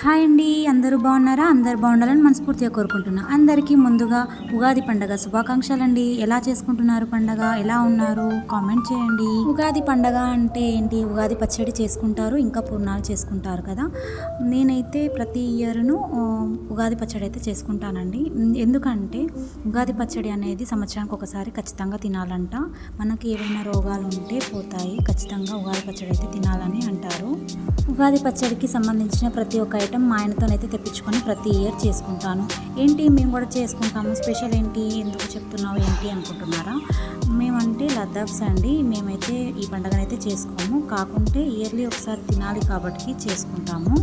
Hi అండి అందరూ బాగున్నారా? అందరు బాగుండాలని మనస్ఫూర్తిగా కోరుకుంటున్నా. అందరికీ ముందుగా ఉగాది పండగ శుభాకాంక్షలు అండి ఎలా చేసుకుంటున్నారు పండగ? ఎలా ఉన్నారు? కామెంట్ చేయండి. ఉగాది పండగ అంటే ఏంటి? ఉగాది పచ్చడి చేసుకుంటారు ఇంకా పూర్ణాలు చేసుకుంటారు కదా. నేనైతే ప్రతి ఇయర్ను ఉగాది పచ్చడి అయితే చేసుకుంటానండి. ఎందుకంటే ఉగాది పచ్చడి అనేది సంవత్సరానికి ఒకసారి ఖచ్చితంగా తినాలంట. మనకి ఏవైనా రోగాలు ఉంటే పోతాయి. ఖచ్చితంగా ఉగాది పచ్చడి అయితే తినాలని అంటారు. ఉగాది పచ్చడికి సంబంధించిన ప్రతి ఒక్క ఐటెం మా ఆయనతోనైతే తెప్పించుకొని ప్రతి ఇయర్ చేసుకుంటాను. ఏంటి మేము కూడా చేసుకుంటాము? స్పెషల్ ఏంటి? ఎందుకు చెప్తున్నావు? ఏంటి అనుకుంటున్నారా? మేమంటే లద్దాఖ్స్ అండి. మేమైతే ఈ పండుగనైతే చేసుకోము. కాకుంటే ఇయర్లీ ఒకసారి తినాలి కాబట్టి చేసుకుంటాము.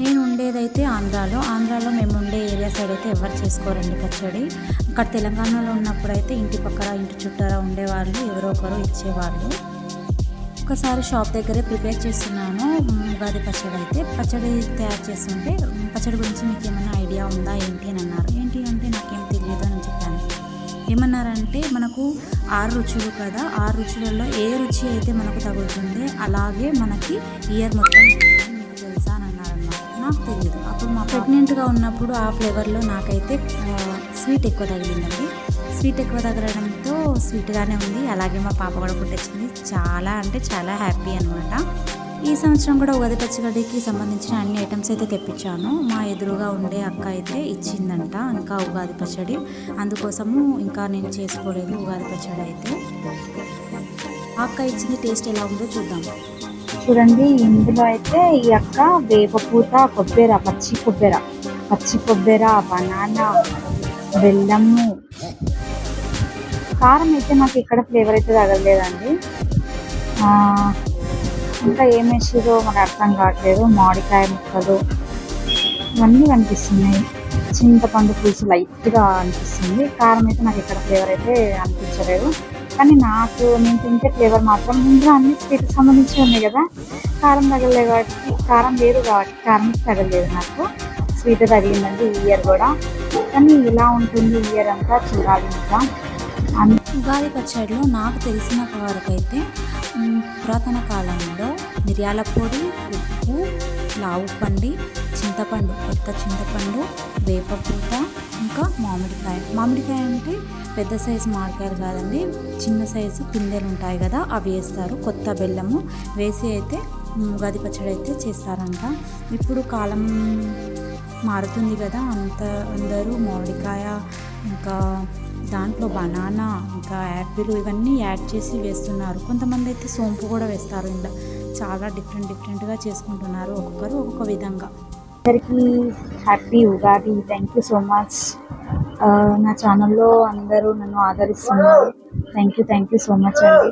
నేను ఉండేదైతే ఆంధ్రాలో. ఆంధ్రాలో మేము ఉండే ఏరియా సైడ్ అయితే ఎవరు చేసుకోరండి పచ్చడి. ఇక్కడ తెలంగాణలో ఉన్నప్పుడు అయితే ఇంటి పక్కన ఇంటి చుట్టారా ఉండేవాళ్ళు. ఎవరో ఒకరు ఇచ్చేవాళ్ళు. ఒకసారి షాప్ దగ్గరే ప్రిపేర్ చేస్తున్నాను. ఉగాది పచ్చడి అయితే పచ్చడి తయారు చేస్తుంటే పచ్చడి గురించి మీకు ఏమైనా ఐడియా ఉందా ఏంటి అని అన్నారు. ఏంటి అంటే నాకేం తెలియదు అని చెప్పాను. ఏమన్నారంటే మనకు ఆరు రుచులు కదా ఆరు రుచులలో ఏ రుచి అయితే మనకు తగులుతుంది అలాగే మనకి ఇయర్ మొత్తం మీకు తెలుసా అని అన్నారన్నమాట. నాకు తెలియదు అప్పుడు మా ప్రెగ్నెంట్గా ఉన్నప్పుడు ఆ ఫ్లేవర్లో నాకైతే స్వీట్ ఎక్కువ తగిలిందండి. స్వీట్ ఎక్కువ తగలడంతో స్వీట్గానే ఉంది. అలాగే మా పాప కూడా పుట్టించింది చాలా అంటే చాలా హ్యాపీ అనమాట ఈ సంవత్సరం కూడా ఉగాది పచ్చడికి సంబంధించిన అన్ని ఐటమ్స్ అయితే తెప్పించాను. మా ఎదురుగా ఉండే అక్క అయితే ఇచ్చిందంట ఇంకా ఉగాది పచ్చడి. అందుకోసము ఇంకా నేను చేసుకోలేదు ఉగాది పచ్చడి అయితే. అక్క ఇచ్చింది టేస్ట్ ఎలా ఉందో చూద్దాం. చూడండి ఇందులో అయితే ఈ అక్క వేపపూత కొబ్బెర పచ్చి కొబ్బెర. పచ్చి కొబ్బెర బనానా. బెల్లము. కారం అయితే నాకు ఇక్కడ ఫ్లేవర్ అయితే తగలలేదండి. ఇంకా ఏం మనకు అర్థం కావట్లేదు. మామిడికాయ ముక్కలు ఇవన్నీ కనిపిస్తున్నాయి. చింతపండు పులుసు లైట్గా అనిపిస్తుంది. కారం అయితే నాకు ఇక్కడ ఫ్లేవర్ అయితే అనిపించలేదు. కానీ నాకు నేను తింటే ఫ్లేవర్ మాత్రం ఇందులో అన్ని స్వీట్ సంబంధించి ఉన్నాయి కదా. కారం తగలేదు కాబట్టి కారం లేదు కాబట్టి కారం తగలేదు నాకు. స్వీట్ తగిలిందండి ఈ ఇయర్ కూడా. కానీ ఇలా ఉంటుంది ఇయర్ అంతా చూడాలి ఇంకా. ఉగాది పచ్చడిలో నాకు తెలిసిన వరకు అయితే పురాతన కాలంలో మిరియాల పొడి ఉప్పు లావు పండి చింతపండు కొత్త చింతపండు వేపపూత ఇంకా మామిడికాయ. మామిడికాయ అంటే పెద్ద సైజు మామిడికాయలు కాదండి చిన్న సైజు పిందెలు ఉంటాయి కదా అవి వేస్తారు. కొత్త బెల్లము వేసి అయితే ఉగాది పచ్చడి అయితే చేస్తారంట. ఇప్పుడు కాలం మారుతుంది కదా. అంత అందరూ మామిడికాయ ఇంకా దాంట్లో బనానా ఇంకా యాపిల్ ఇవన్నీ యాడ్ చేసి వేస్తున్నారు. కొంతమంది అయితే సోంపు కూడా వేస్తారు. ఇలా చాలా డిఫరెంట్ డిఫరెంట్గా చేసుకుంటున్నారు ఒక్కొక్కరు ఒక్కొక్క విధంగా. అందరికీ happy Ugadi. Thank you so much. నా ఛానల్లో అందరూ నన్ను ఆదరిస్తున్నారు. Thank you thank you so much అండి.